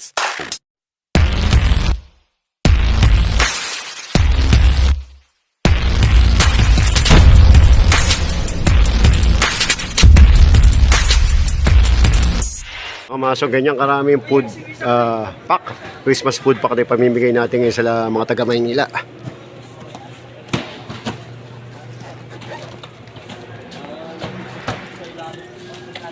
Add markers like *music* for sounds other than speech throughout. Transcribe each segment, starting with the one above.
this. Kamasok ganyan karaming food ah, pack. Christmas food pack na pamimigay natin ngayon sa mga taga Maynila.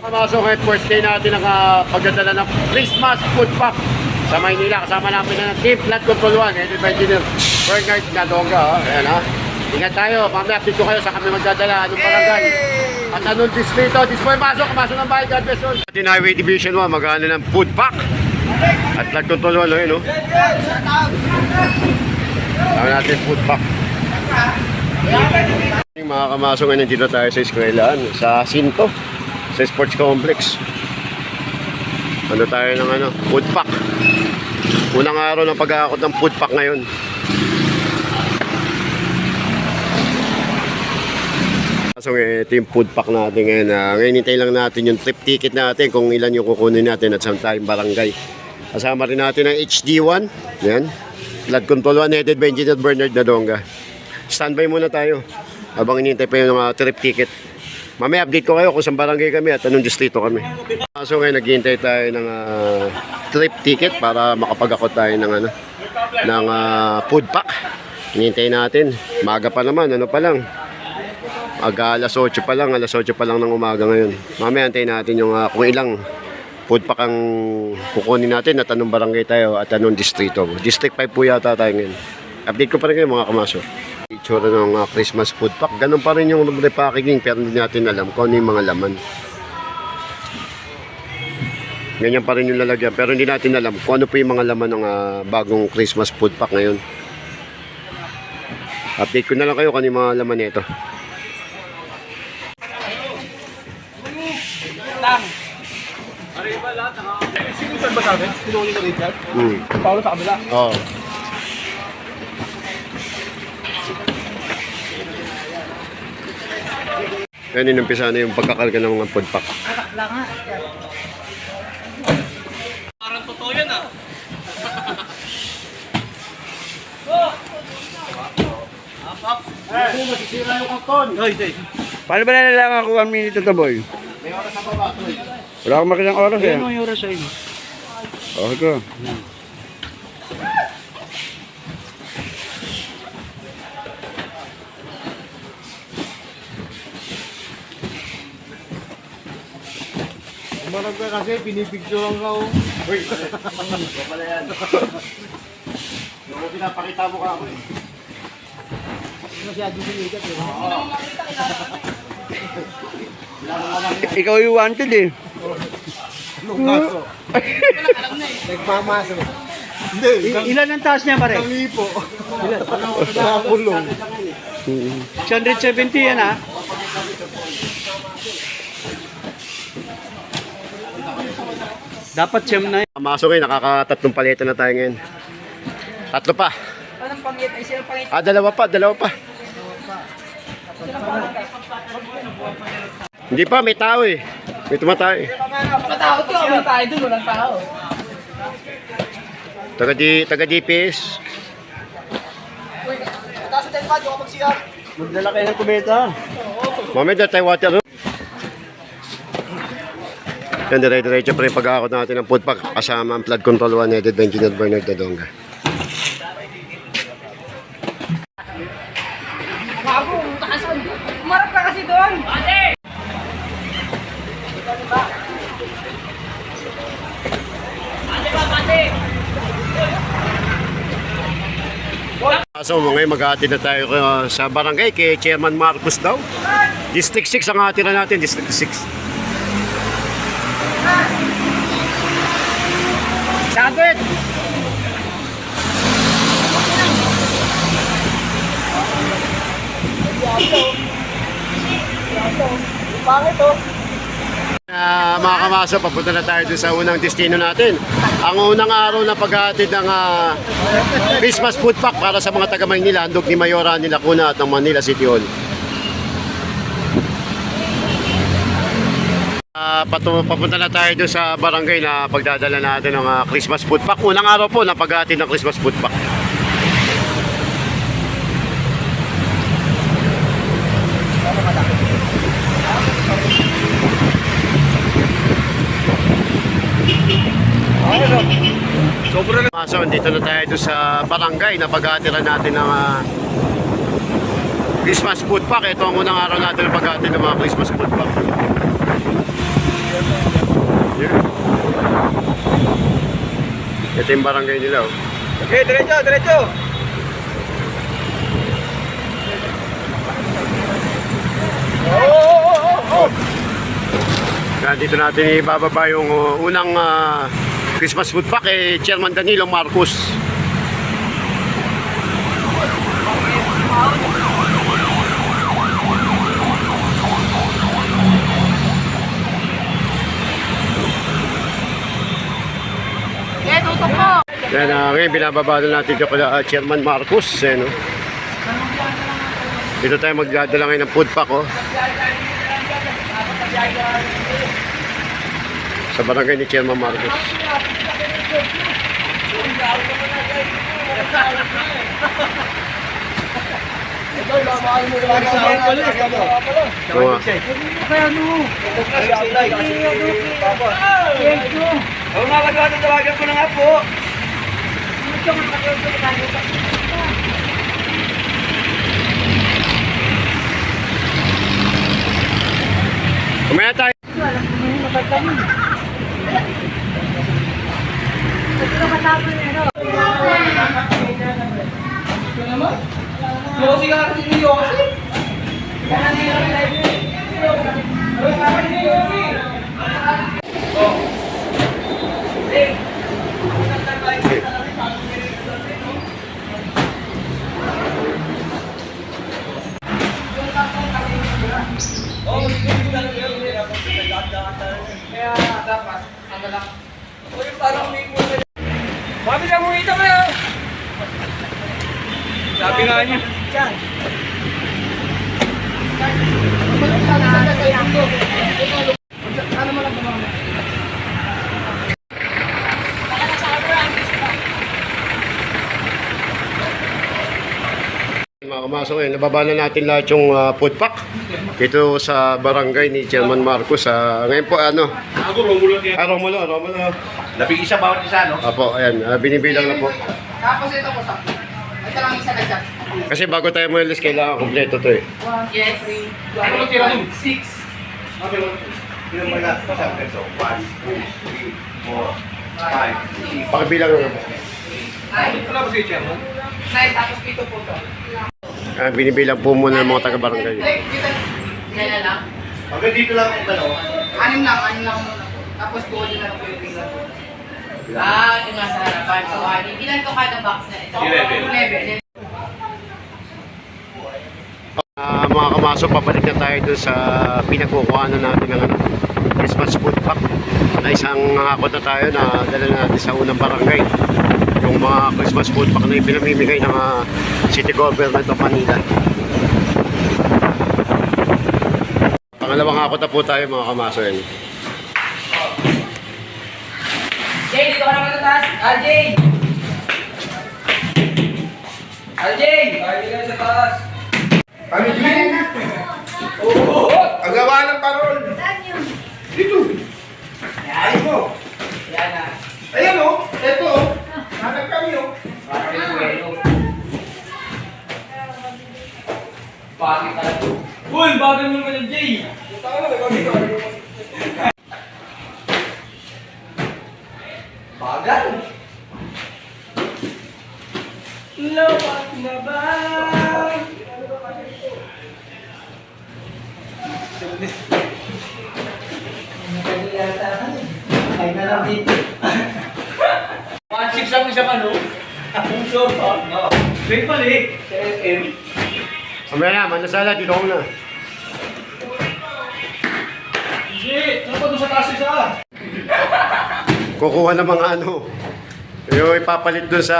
Kamasok ngayon first day natin ang ah, pagdadala ng Christmas food pack sa Maynila. Kasama namin na ng Team Flood Control 1, headed by Engineer Bernard Nadonga. Oh. Ayan ha. Ingat tayo. Mamaya ko kayo sa kami magdadala. Anong barangay? At anong distrito? This boy, pasok. Pasok ng bahay. God bless all. Atin Highway Division 1, magkano ng food pack. At flood control 1, yun, no? Tama natin food pack. Mga kamasok ngayon, dito tayo sa eskwelahan, sa Sinto, sa sports complex. Ano tayo ng ano, food pack. Unang araw ng pag-aakot ng food pack ngayon. So, eh, ito yung food pack natin ngayon. Uh, ngayon, hintay lang natin yung trip ticket natin kung ilan yung kukunin natin at saan tayong barangay. Kasama rin natin ang HD1. Yan. Flood control 1 headed by Engineer Bernard Nadonga. Standby muna tayo habang inintay pa yung mga trip ticket. Mamaya update ko kayo kung saan barangay kami at anong distrito kami. Ah, So ngayon naghihintay tayo ng ah, trip ticket para makapag-akot tayo ng ano ng ah, food pack. Hinihintay natin. Maga pa naman, ano pa lang. Aga alas 8 pa lang, alas 8 pa lang ng umaga ngayon. Mamaya antayin natin yung ah, kung ilang food pack ang kukunin natin at anong barangay tayo at anong distrito. District 5 po yata tayo ngayon. Update ko pa rin kayo mga kamasyo. Itsura ng ah, Christmas food pack. Ganun pa rin yung repackaging pero hindi natin alam kung ano yung mga laman. Ganyan pa rin yung lalagyan pero hindi natin alam kung ano po yung mga laman ng ah, bagong Christmas food pack ngayon. Update ko na lang kayo kung ano yung mga laman nito. Sinutan ba namin? Sinuuli na Richard? Hmm. Paolo sa kabila. Oo. Yan inumpisa na yung pagkakalga ng mga food pack. Parang totoo yan ah. Hoy, hoy. Paano ba nalalaman kung 1 minute ito, boy? Wala akong makitang oras eh. Ano yung oras ay? Okay ko. Umarap ka kasi, pinipicturean ka oh. Uy, pala yan. Yung pinapakita mo ka ako eh. Ikaw yung wanted eh. Nagmamaso. ilan ang taas niya, pare? Lipo. Ilan? Nakakulong. 170 yan ah. Dapat siyam na Masok ngayon, nakakatatlong paleta na tayo ngayon. Tatlo pa. Anong pangit? Ay, sino pangit? Ah, dalawa pa, dalawa pa. Hindi pa, may tao eh. May tumatao eh. Matakot ka. Walang tayo dun. Walang tao. Taga, di, taga DPS. Mataas sa telpad. Huwag mag-CR. Magdala kayo ng kubeta. Mamaya dahil tayo water. Yan, dire-diretso pa rin pag-aakot natin ng food pack kasama ang flood control 1 headed by Engineer Bernard Dadonga. Bago. Takasan. Umarap ka kasi doon. So mga mag-aatid na tayo uh, sa barangay kay Chairman Marcos daw. District 6 ang atira natin, District 6. Sabit! Pangit oh. Uh, mga kamaso, papunta na tayo sa unang destino natin. Ang unang araw na paghatid ng ah, Christmas food pack para sa mga taga Maynila, handog ni Mayora ni Lacuna at ng Manila City Hall. Patu papunta na tayo doon sa barangay na pagdadala natin ng ah, Christmas food pack. Unang araw po na paghati ng Christmas food pack. Sobra na. So, dito na tayo sa barangay na paghatiran natin ng ah, Christmas food pack. Ito ang unang araw natin na paghati ng mga Christmas food pack. Yan. Ito yung barangay nila. Oh. Okay, diretso, diretso. Kaya dito natin ibababa yung uh, unang uh, Christmas food pack kay Chairman Danilo Marcos. Yan, uh, ngayon binababa na natin dito kala uh, Chairman Marcos. Eh, no? Dito tayo magdadala ngayon ng food pack. Oh. Sa barangay ni Chairman Marcos. Oo nga. Oo nga, na nga po. Kumaya tayo. Yosi ka kasi ni Yosi. Kaya dapat, ang malak. O yung parang may muna. Sabi na mo ito kayo. Sabi nga niya. Diyan. Ano mo lang ba mga? Mga kamasok ngayon, nababa na natin lahat yung uh, food pack dito sa barangay ni Chairman Marcos. Uh, ngayon po, ano? Ako, Romulo. Ah, Romulo, Romulo. Labing isa bawat isa, no? Apo, ayan, ah, binibilang na po. Tapos ito ko sa. Ito lang isa na dyan. Kasi bago tayo malis, kailangan kompleto to eh. Yes. Ano mo tira mo? Six. Ilan ba na? Sabi so, one, two, three, four, five, six. Pakibilang na po. Nine. Wala ba si Chairman? Nine, tapos pito po to. Ah, binibilang po muna ng mga taga-barangay. Ganyan lang. Hanggang dito lang ang ano. Anim lang, anim lang muna. Tapos buo din na lang po yung pizza. Ah, ito nga sa harapan. So, anim. Ilan to kada box na ito? Eleven. Eleven. Ah, mga kamasok, pabalik na tayo dun sa pinagkukuhanan natin ng ano, Christmas food pack. Na isang hakot na tayo na dala natin sa unang barangay. Yung mga Christmas food pack na ipinamimigay ng ah, City Government of Manila. Pangalawang hakot na po tayo mga kamasok. Yan. Jay, dito ka naman sa taas. Aljay! Aljay! Aljay ka sa taas. Ano din? Oo! Ang gawa ng parol. Dito. Ayos mo. Yan na. Ayan o. Ito o. Bakit talaga? Uy, bagay mo naman yung Jay! Bagal! Lawak na ba? Ay na lang dito. 1.6 lang isa ano? Ang sure pa? Oo. May pali. Sa FM. Mamaya na, manasala, dito ko na. Shit! Ano doon sa taas isa? Kukuha ng mga ano. Yung ipapalit doon sa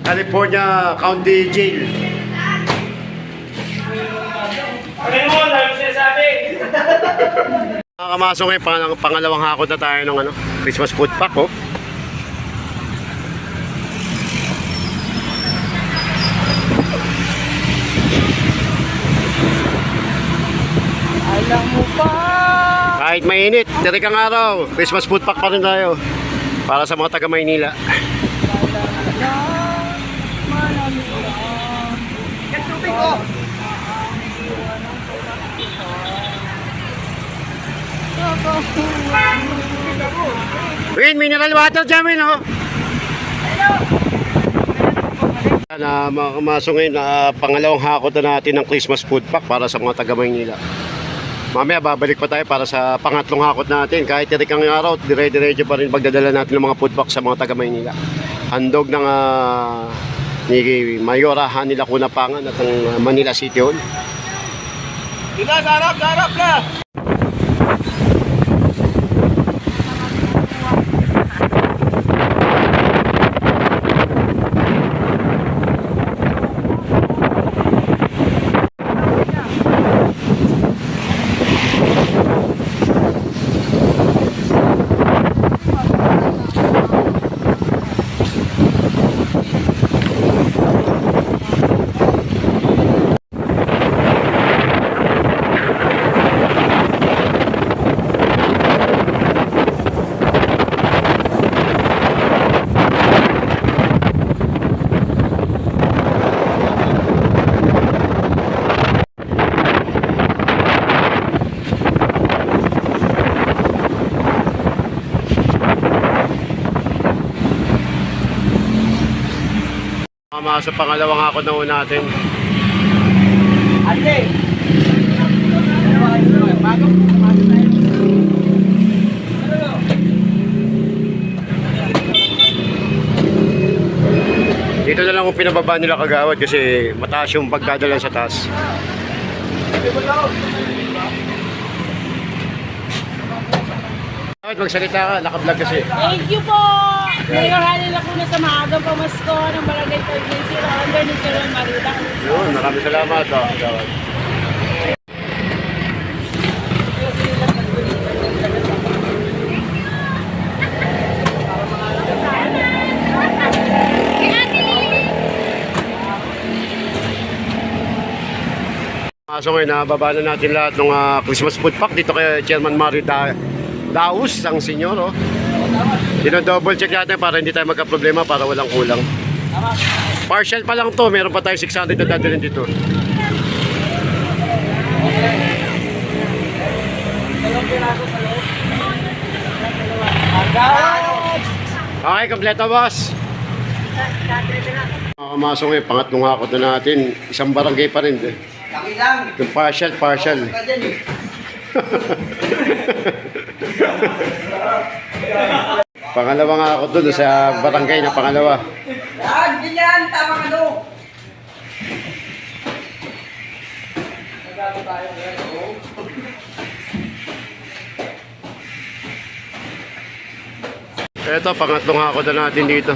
California County Jail. Ano mo? Dahil sinasabi! Nakakamasok ngayon, pang, pangalawang hakot na tayo ng ano, Christmas food pack, oh. Alam mo pa! Kahit mainit, tirik ang araw, Christmas food pack pa rin tayo. Para sa mga taga Maynila. Win, mineral water Win, oh. Na makamasok ngayon na pangalawang hakot na natin ng Christmas food pack para sa mga taga Maynila. Mamaya babalik pa tayo para sa pangatlong hakot natin. Kahit tirik ang araw, dire-diretso pa rin pagdadala natin ng mga food pack sa mga taga Maynila. Handog ng ah, ni Mayora Hanila Kunapangan at ng ah, Manila City Hall. Dila, sarap, sarap na! Mga sa pangalawang hakot na natin. Ate! Dito na lang kung pinababa nila kagawad kasi mataas yung pagdadala sa taas. Magsalita ka, nakablog kasi. Thank you po! Mayor Halil ako na sa maagang pamasko ng Barangay Presidency under ni Jerome Marita. Yun, maraming salamat. Oh. So ngayon, nababa na natin lahat ng ah, Christmas food pack dito kay Chairman Mario da Daus, ang senyor. Oh. Dino-double check natin para hindi tayo magka-problema, para walang kulang. Partial pa lang to, meron pa tayo 600 na dadalhin dito. Okay, kompleto boss. Makamasok ngayon, pangatlong hakot na natin. Isang barangay pa rin. Eh. Yung partial, partial. *laughs* Pangalawa nga ako doon sa barangay na pangalawa. Yan, ganyan! Tama ka do! Ito, pangatlong hakot na natin dito.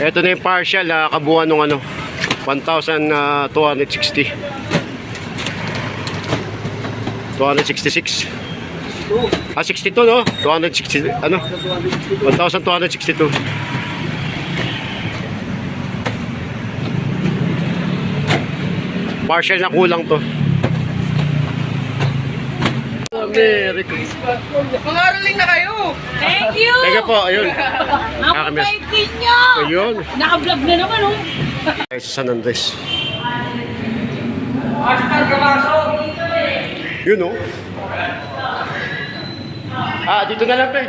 Ito na yung partial, ah, kabuuan ng ano, 1,260. 266. Ah, 62 no? 260, ano? 1,262. Partial na kulang to. Christmas. Pangaraling na kayo! Thank you! Teka po, ayun. *laughs* Ang paitin nyo! Ayun. Naka-vlog na naman oh! Ay, sa San Andres. Yun oh. Ah, dito na lang pe.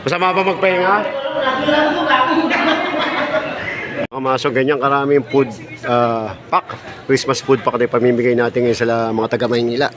Masama ba magpahinga? Kamasok ganyan karaming food ah, pack. Christmas food pack na pamimigay natin ngayon sa mga taga Maynila.